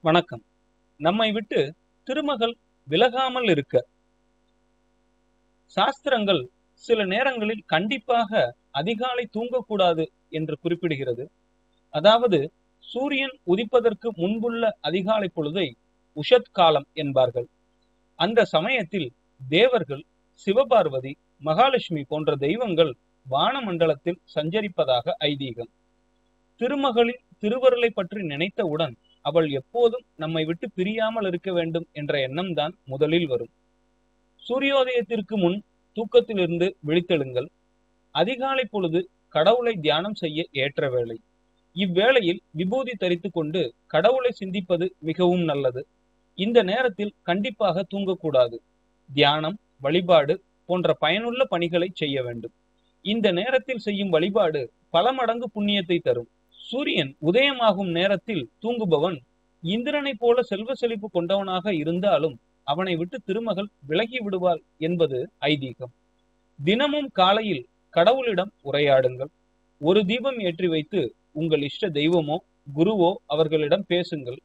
வணக்கம். நம்மை விட்டு திருமகள் விலகாமல் இருக்க. சாஸ்திரங்கள் சில நேரங்களில் கண்டிப்பாக அதிகாலை தூங்கக்கூடாது என்று குறிப்பிடுகிறது. அதாவது சூரியன் உதிப்பதற்கு முன்புள்ள அதிகாலை பொழுதை உஷத் காலம் என்பார்கள். அந்த சமயத்தில் தேவர்கள் சிவபார்வதி மகாலட்சுமி போன்ற தெய்வங்கள் வானமண்டலத்தில் சஞ்சரிப்பதாக ஐதீகம். திருமகளின் திருவருளை பற்றி நினைத்தவுடன் அவள் எப்போதும் நம்மை விட்டு பிரியாமல் இருக்க வேண்டும் என்ற எண்ணம் தான் முதலில் வரும். சூரியோதயத்திற்கு முன் தூக்கத்திலிருந்து விழித்தெழுங்கள். அதிகாலை பொழுது கடவுளை தியானம் செய்ய ஏற்ற வேளை. இவ்வேளையில் விபூதி தரித்து கொண்டு கடவுளை சிந்திப்பது மிகவும் நல்லது. இந்த நேரத்தில் கண்டிப்பாக தூங்கக்கூடாது. தியானம் வழிபாடு போன்ற பயனுள்ள பணிகளை செய்ய வேண்டும். இந்த நேரத்தில் செய்யும் வழிபாடு பல மடங்கு புண்ணியத்தை தரும். சூரியன் உதயமாகும் நேரத்தில் தூங்குபவன் இந்திரனை போல செல்வ செழிப்பு கொண்டவனாக இருந்தாலும் அவனை விட்டு திருமகள் விலகி விடுவாள் என்பது ஐதீகம். தினமும் காலையில் கடவுளிடம் உரையாடுங்கள். ஒரு தீபம் ஏற்றி வைத்து உங்கள் இஷ்ட தெய்வமோ குருவோ அவர்களிடம் பேசுங்கள்.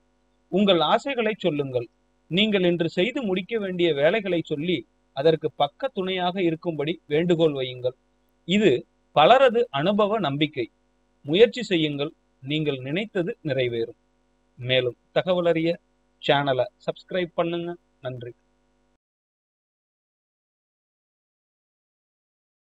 உங்கள் ஆசைகளை சொல்லுங்கள். நீங்கள் இன்று செய்து முடிக்க வேண்டிய வேலைகளை சொல்லி அதற்கு பக்க துணையாக இருக்கும்படி வேண்டுகோள் வையுங்கள். இது பலரது அனுபவ நம்பிக்கை. முயற்சி செய்யுங்கள். நீங்கள் நினைத்தது நிறைவேறும். மேலும் தகவல் அறிய சேனலை சப்ஸ்கிரைப் பண்ணுங்க. நன்றி.